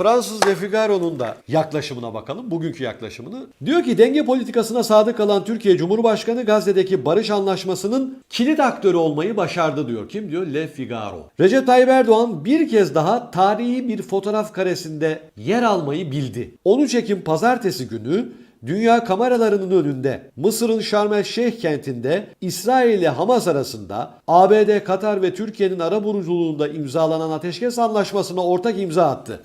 Fransız Le Figaro'nun da yaklaşımına bakalım. Bugünkü yaklaşımını. Diyor ki denge politikasına sadık kalan Türkiye Cumhurbaşkanı Gazze'deki barış anlaşmasının kilit aktörü olmayı başardı diyor. Kim diyor? Le Figaro. Recep Tayyip Erdoğan bir kez daha tarihi bir fotoğraf karesinde yer almayı bildi. 13 Ekim pazartesi günü Dünya kameralarının önünde Mısır'ın Şarm el Şeyh kentinde İsrail ile Hamas arasında ABD, Katar ve Türkiye'nin ara buluculuğunda imzalanan ateşkes anlaşmasına ortak imza attı.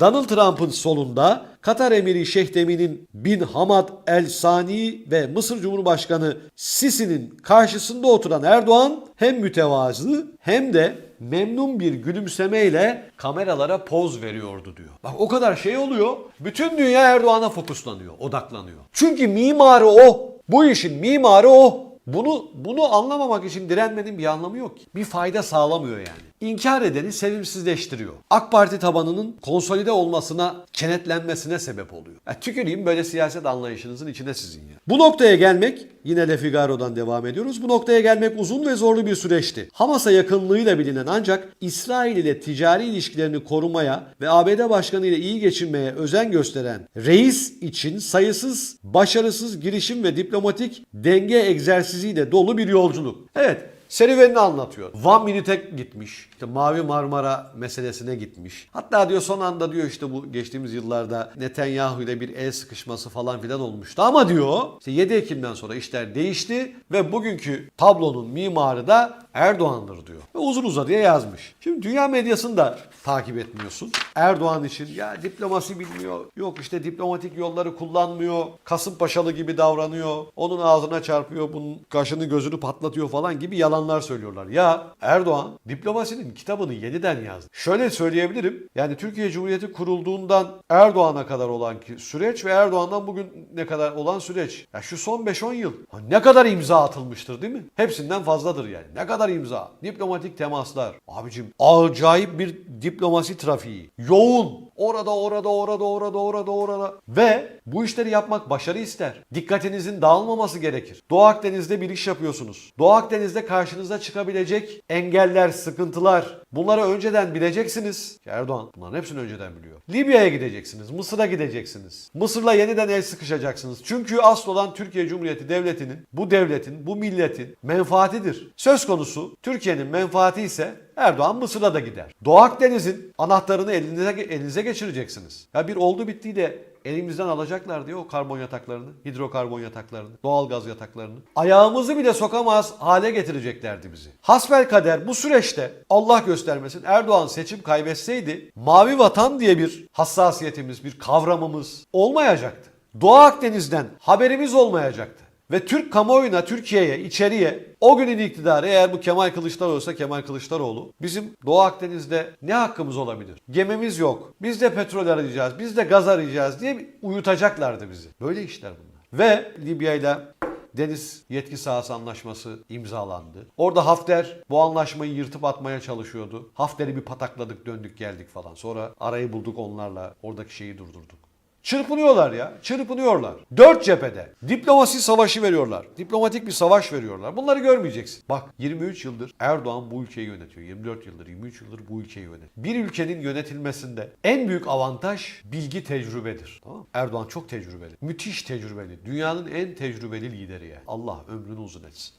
Donald Trump'ın solunda Katar emiri Şeyh Temim'in bin Hamad El Sani ve Mısır Cumhurbaşkanı Sisi'nin karşısında oturan Erdoğan hem mütevazı hem de memnun bir gülümsemeyle kameralara poz veriyordu diyor. Bak o kadar şey oluyor. Bütün dünya Erdoğan'a fokuslanıyor, odaklanıyor. Çünkü mimarı o. Bu işin mimarı o. Bunu bunu anlamamak için direnmenin bir anlamı yok ki. Bir fayda sağlamıyor yani. İnkar edeni sevimsizleştiriyor. AK Parti tabanının konsolide olmasına, kenetlenmesine sebep oluyor. Ya tüküreyim böyle siyaset anlayışınızın içine sizin ya. Bu noktaya gelmek, yine Le Figaro'dan devam ediyoruz. Bu noktaya gelmek uzun ve zorlu bir süreçti. Hamas'a yakınlığıyla bilinen ancak İsrail ile ticari ilişkilerini korumaya ve ABD Başkanı ile iyi geçinmeye özen gösteren reis için sayısız başarısız girişim ve diplomatik denge egzersiziyle dolu bir yolculuk. Evet, serüvenini anlatıyor. Van Minut'e gitmiş. İşte Mavi Marmara meselesine gitmiş. Hatta diyor son anda diyor işte bu geçtiğimiz yıllarda Netanyahu ile bir el sıkışması falan filan olmuştu. Ama diyor işte 7 Ekim'den sonra işler değişti ve bugünkü tablonun mimarı da Erdoğan'dır diyor. Ve uzun uzadıya yazmış. Şimdi dünya medyasını da takip etmiyorsun. Erdoğan için ya diplomasi bilmiyor. Yok işte diplomatik yolları kullanmıyor. Kasımpaşalı gibi davranıyor. Onun ağzına çarpıyor. Bunun kaşını gözünü patlatıyor falan gibi yalanlar söylüyorlar. Ya Erdoğan diplomasinin kitabını yeniden yazdı. Şöyle söyleyebilirim. Yani Türkiye Cumhuriyeti kurulduğundan Erdoğan'a kadar olan süreç ve Erdoğan'dan bugün ne kadar olan süreç. Ya şu son 5-10 yıl ne kadar imza atılmıştır değil mi? Hepsinden fazladır yani. Ne kadar imza? Diplomatik temaslar. Abicim acayip bir diplomasi trafiği. Yoğun. Orada orada orada orada orada orada. Ve bu işleri yapmak başarı ister. Dikkatinizin dağılmaması gerekir. Doğu Akdeniz'de bir iş yapıyorsunuz. Doğu Akdeniz'de karşınıza çıkabilecek engeller, sıkıntılar. Bunları önceden bileceksiniz. Erdoğan bunların hepsini önceden biliyor. Libya'ya gideceksiniz. Mısır'a gideceksiniz. Mısır'la yeniden el sıkışacaksınız. Çünkü asıl olan Türkiye Cumhuriyeti Devleti'nin, bu devletin, bu milletin menfaatidir. Söz konusu Türkiye'nin menfaati ise Erdoğan Mısır'a da gider. Doğu Akdeniz'in anahtarını elinize, elinize geçireceksiniz. Ya bir oldu bittiyle elimizden alacaklar diyor o karbon yataklarını, hidrokarbon yataklarını, doğal gaz yataklarını. Ayağımızı bile sokamaz hale getireceklerdi bizi. Hasbel kader bu süreçte Allah göstermesin Erdoğan seçim kaybetseydi mavi vatan diye bir hassasiyetimiz, bir kavramımız olmayacaktı. Doğu Akdeniz'den haberimiz olmayacaktı. Ve Türk kamuoyuna, Türkiye'ye, içeriye o günün iktidarı eğer bu Kemal Kılıçdaroğlu ise Kemal Kılıçdaroğlu bizim Doğu Akdeniz'de ne hakkımız olabilir? Gemimiz yok. Biz de petrol arayacağız, biz de gaz arayacağız diye uyutacaklardı bizi. Böyle işler bunlar. Ve Libya ile deniz yetki sahası anlaşması imzalandı. Orada Hafter bu anlaşmayı yırtıp atmaya çalışıyordu. Hafter'i bir patakladık döndük geldik falan. Sonra arayı bulduk onlarla oradaki şeyi durdurduk. Çırpınıyorlar ya. Çırpınıyorlar. Dört cephede. Diplomasi savaşı veriyorlar. Diplomatik bir savaş veriyorlar. Bunları görmeyeceksin. Bak 23 yıldır Erdoğan bu ülkeyi yönetiyor. 24 yıldır, 23 yıldır bu ülkeyi yönetiyor. Bir ülkenin yönetilmesinde en büyük avantaj bilgi tecrübedir. Tamam? Erdoğan çok tecrübeli. Müthiş tecrübeli. Dünyanın en tecrübeli lideri yani. Allah ömrünü uzun etsin.